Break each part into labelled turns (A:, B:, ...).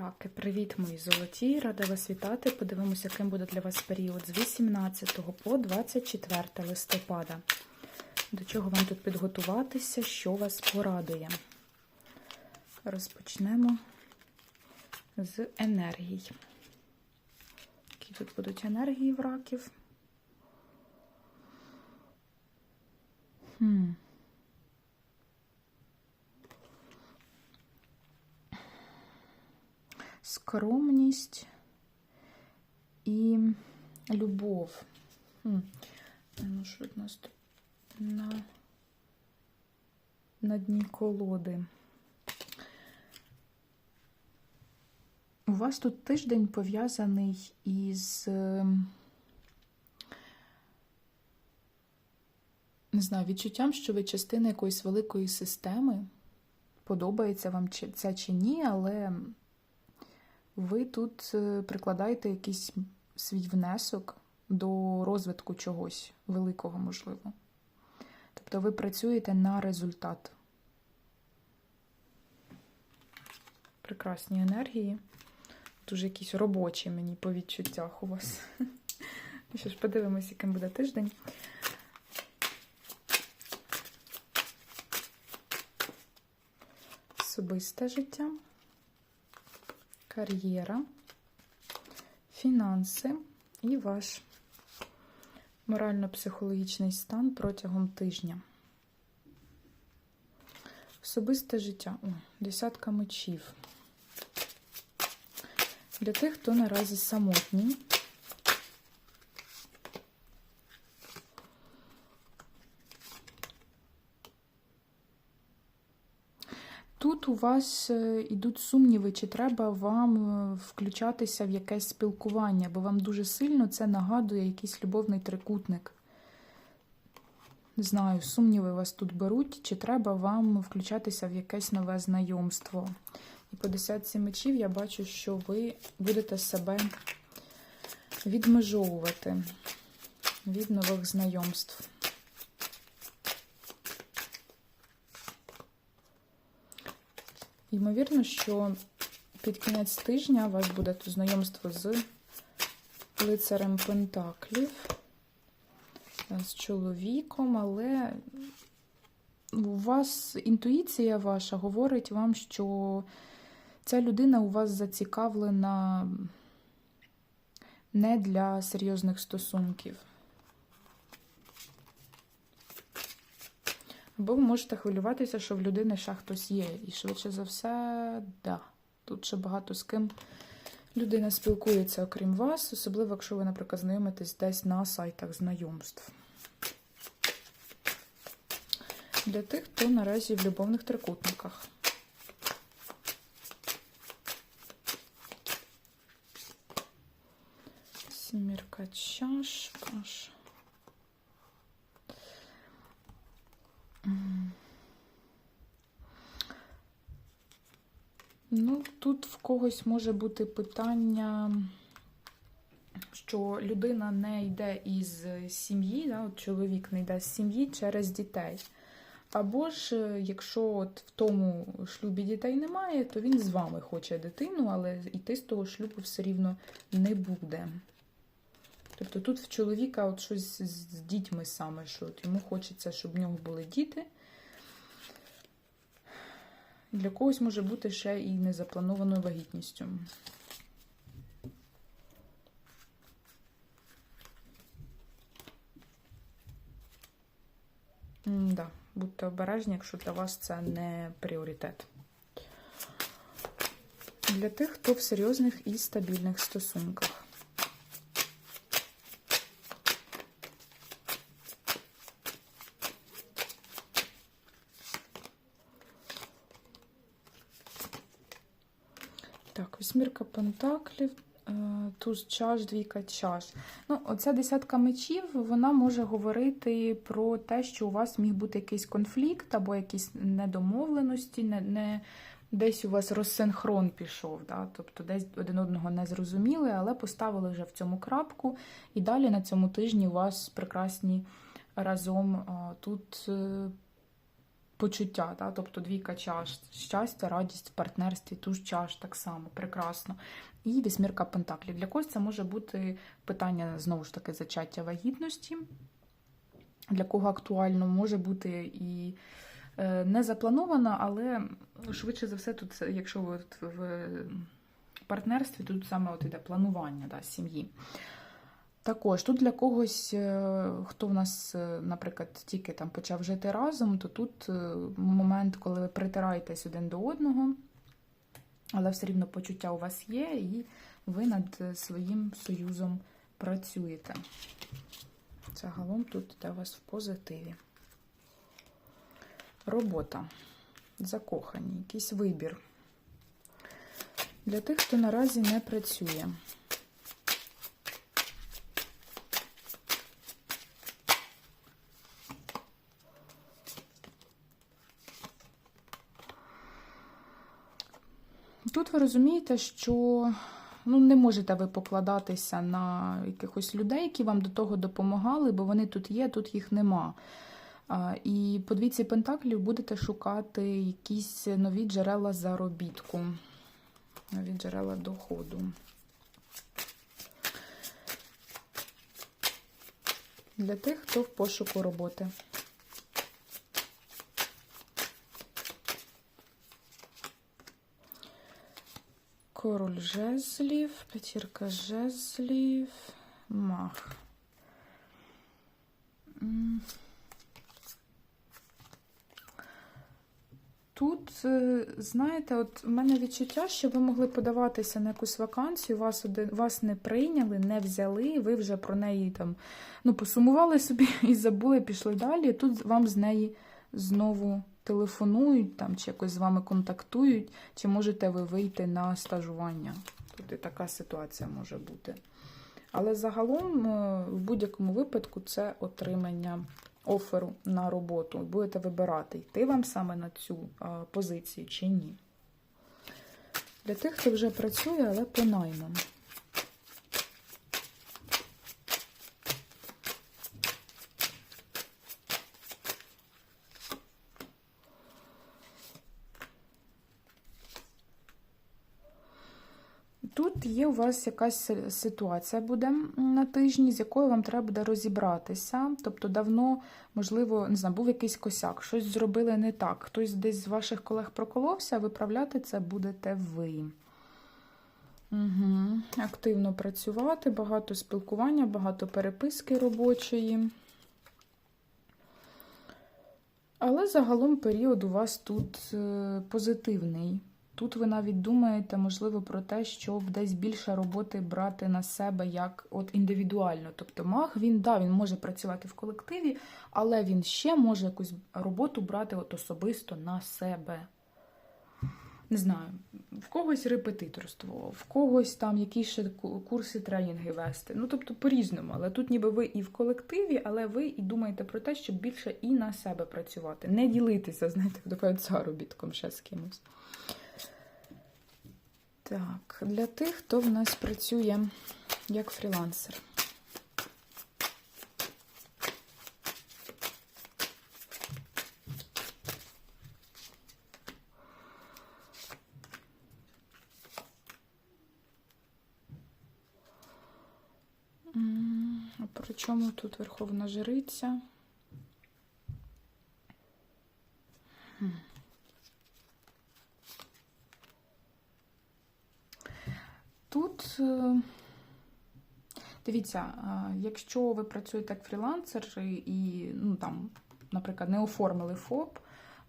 A: Раки, привіт, мої золоті! Рада вас вітати. Подивимося, яким буде для вас період з 18 по 24 листопада. До чого вам тут підготуватися, що вас порадує. Розпочнемо з енергій. Які тут будуть енергії в раків? Хм. Скромність і любов. Ну, що у нас тут на, на дні колоди. У вас тут тиждень пов'язаний із, ем, не знаю, відчуттям, що ви частина якоїсь великої системи. Подобається вам це чи ні, але ви тут е, прикладаєте якийсь свій внесок до розвитку чогось великого, можливо. Тобто ви працюєте на результат. Прекрасні енергії. Дуже якісь робочі мені по відчуттях у вас. Що ж, подивимось, яким буде тиждень. Особисте життя кар'єра, фінанси і ваш морально-психологічний стан протягом тижня. Особисте життя. О, десятка мечів. Для тих, хто наразі самотній. У вас йдуть сумніви, чи треба вам е, включатися в якесь спілкування, бо вам дуже сильно це нагадує якийсь любовний трикутник. Не знаю, сумніви вас тут беруть, чи треба вам включатися в якесь нове знайомство. І по десятці мечів я бачу, що ви будете себе відмежовувати від нових знайомств. Ймовірно, що під кінець тижня у вас буде тут знайомство з лицарем Пентаклів, з чоловіком, але у вас інтуїція ваша говорить вам, що ця людина у вас зацікавлена не для серйозних стосунків. Або ви можете хвилюватися, що в людини ще хтось є. І швидше за все, да. Тут ще багато з ким людина спілкується, окрім вас, особливо, якщо ви, наприклад, знайомитесь десь на сайтах знайомств. Для тих, хто наразі в любовних трикутниках. Сімірка чаш, прошу. Ну, тут в когось може бути питання, що людина не йде із сім'ї, да, от чоловік не йде з сім'ї через дітей. Або ж, якщо от в тому шлюбі дітей немає, то він з вами хоче дитину, але йти з того шлюбу все рівно не буде. Тобто тут в чоловіка от щось з дітьми саме, що от йому хочеться, щоб в нього були діти. Для когось може бути ще і незапланованою вагітністю. М да, будьте обережні, якщо для вас це не пріоритет. Для тих, хто в серйозних і стабільних стосунках. Так, восьмірка пентаклів, е, туз чаш, двійка чаш. Ну, Оця десятка мечів вона може говорити про те, що у вас міг бути якийсь конфлікт або якісь недомовленості, не, не десь у вас розсинхрон пішов. Да? Тобто десь один одного не зрозуміли, але поставили вже в цьому крапку. І далі на цьому тижні у вас прекрасні разом тут е, почуття, да? тобто двійка чаш, щастя, радість в партнерстві, туж чаш так само, прекрасно. І вісьмірка пентаклів. Для когось це може бути питання знову ж таки зачаття вагітності. Для кого актуально може бути і е, не запланована, але швидше за все, тут, якщо ви в партнерстві, тут саме от іде планування да, сім'ї. Також тут для когось, е, хто в нас, е, наприклад, тільки там почав жити разом, то тут е, момент, коли ви притираєтесь один до одного, але все рівно почуття у вас є, і ви над своїм союзом працюєте. Загалом тут у вас в позитиві. Робота. Закохані, якийсь вибір. Для тих, хто наразі не працює. Тут ви розумієте, що ну, не можете ви покладатися на якихось людей, які вам до того допомагали, бо вони тут є, тут їх нема. І по двійці пентаклів будете шукати якісь нові джерела заробітку, нові джерела доходу. Для тих, хто в пошуку роботи. Король жезлів, п'ятірка жезлів, мах. Тут, е, знаєте, от в мене відчуття, що ви могли подаватися на якусь вакансію, вас один, вас не прийняли, не взяли, ви вже про неї там ну, посумували собі і забули, пішли далі. Тут вам з неї знову телефонують там, чи якось з вами контактують, чи можете ви вийти на стажування. Тут і така ситуація може бути. Але загалом, е, в будь-якому випадку, це отримання оферу на роботу. Будете вибирати, йти вам саме на цю е, позицію чи ні. Для тих, хто вже працює, але по наймам. Тут є у вас якась ситуація буде на тижні, з якою вам треба буде розібратися. Тобто, давно, можливо, не знаю, був якийсь косяк, щось зробили не так. Хтось десь з ваших колег проколовся, виправляти це будете ви. Угу. Активно працювати, багато спілкування, багато переписки робочої. Але загалом період у вас тут е, позитивний. Тут ви навіть думаєте, можливо, про те, щоб десь більше роботи брати на себе як от індивідуально. Тобто маг, він да, він може працювати в колективі, але він ще може якусь роботу брати от особисто на себе. Не знаю, в когось репетиторство, в когось там якісь ще курси тренінги вести. Ну, тобто, по-різному. Але тут ніби ви і в колективі, але ви і думаєте про те, щоб більше і на себе працювати. Не ділитися, знаєте, заробітком ще з кимось. Так, для тих, хто в нас працює як фрілансер. А при чому тут Верховна Жриця? Хм. Тут, е, дивіться, е, якщо ви працюєте як фрілансер і, ну, там, наприклад, не оформили ФОП,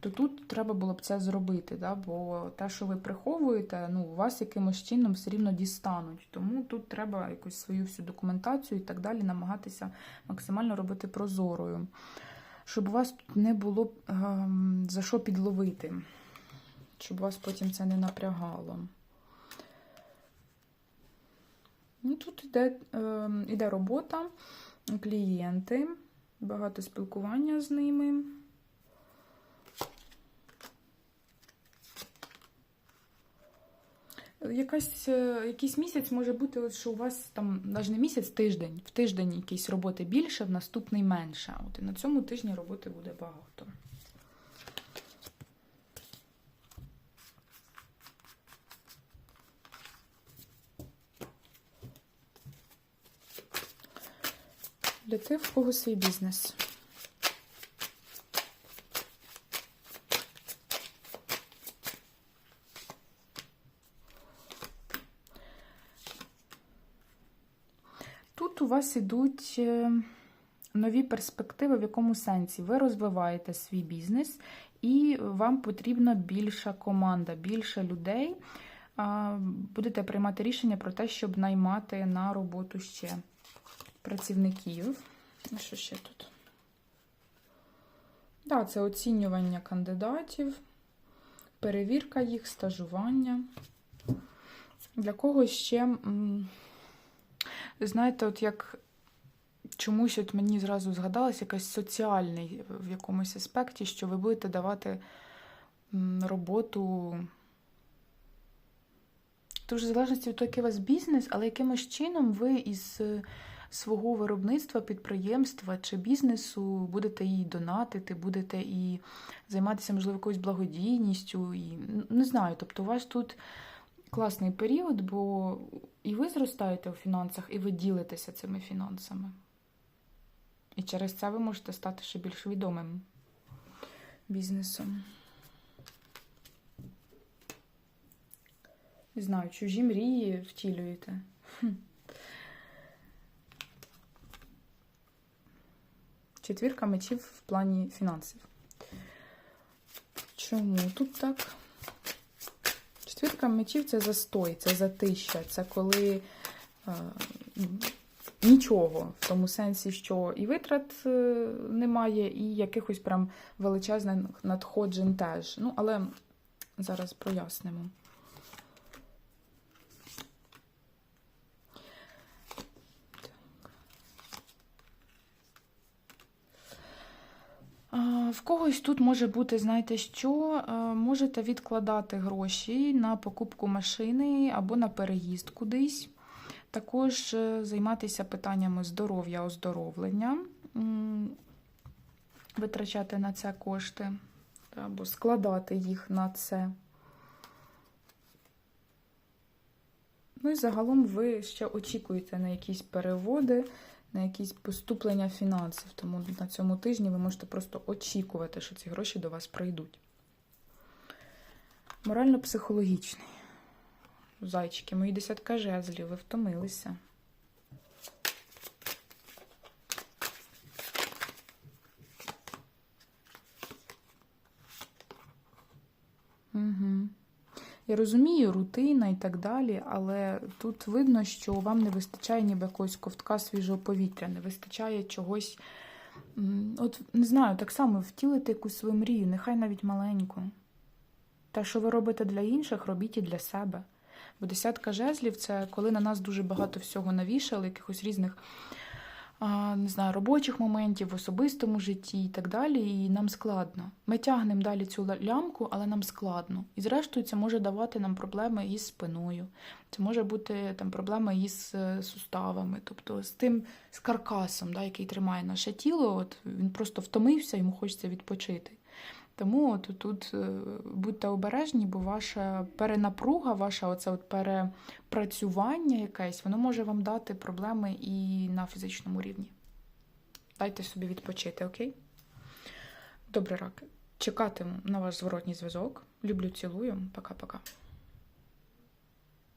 A: то тут треба було б це зробити, да? бо те, що ви приховуєте, ну, вас якимось чином все рівно дістануть. Тому тут треба якусь свою всю документацію і так далі намагатися максимально робити прозорою, щоб у вас тут не було ем, за що підловити, щоб вас потім це не напрягало. Ну, Тут йде, е, йде робота, клієнти, багато спілкування з ними. Якась, е, якийсь місяць може бути, що у вас там навіть не місяць, тиждень. В тиждень якісь роботи більше, в наступний менше. От і на цьому тижні роботи буде багато. Для тих, в кого свій бізнес. Тут у вас ідуть е, нові перспективи, в якому сенсі ви розвиваєте свій бізнес, і вам потрібна більша команда, більше людей. Будете приймати рішення про те, щоб наймати на роботу ще працівників. Що ще тут? Так, це оцінювання кандидатів, перевірка їх, стажування. Для когось ще, знаєте, от як чомусь от мені зразу згадалось якась соціальний в якомусь аспекті, що ви будете давати роботу. Дуже в залежності від того, який у вас бізнес, але якимось чином ви із свого виробництва, підприємства чи бізнесу будете і донатити, будете і займатися, можливо, якоюсь благодійністю. І, не знаю, тобто у вас тут класний період, бо і ви зростаєте у фінансах, і ви ділитеся цими фінансами. І через це ви можете стати ще більш відомим бізнесом. Не знаю, чужі мрії втілюєте. Четвірка мечів в плані фінансів. Чому тут так? Четвірка мечів це застой, це затища, це коли е, нічого, в тому сенсі, що і витрат е, немає, і якихось прям величезних надходжень теж. Ну, але зараз прояснимо. В когось тут може бути, знаєте що, е, можете відкладати гроші на покупку машини або на переїзд кудись. Також е, займатися питаннями здоров'я, оздоровлення, витрачати на це кошти або складати їх на це. Ну і загалом ви ще очікуєте на якісь переводи, на якісь поступлення фінансів. Тому на цьому тижні ви можете просто очікувати, що ці гроші до вас прийдуть. Морально-психологічний. Зайчики, мої десятка жезлів, ви втомилися. Угу. Я розумію, рутина і так далі, але тут видно, що вам не вистачає ніби якогось ковтка свіжого повітря, не вистачає чогось. От не знаю, так само втілити якусь свою мрію, нехай навіть маленьку. Те, що ви робите для інших, робіть і для себе. Бо десятка жезлів це коли на нас дуже багато всього навішали, якихось різних не знаю, робочих моментів в особистому житті і так далі, і нам складно. Ми тягнемо далі цю лямку, але нам складно. І зрештою, це може давати нам проблеми із спиною. Це може бути там проблема із е, суставами, тобто з тим з каркасом, да, який тримає наше тіло. От він просто втомився, йому хочеться відпочити. Тому от тут е, будьте обережні, бо ваша перенапруга, ваше оце от перепрацювання якесь, воно може вам дати проблеми і на фізичному рівні. Дайте собі відпочити, окей? Добре, рак. Чекатиму на ваш зворотній зв'язок. Люблю, цілую. Пока-пока.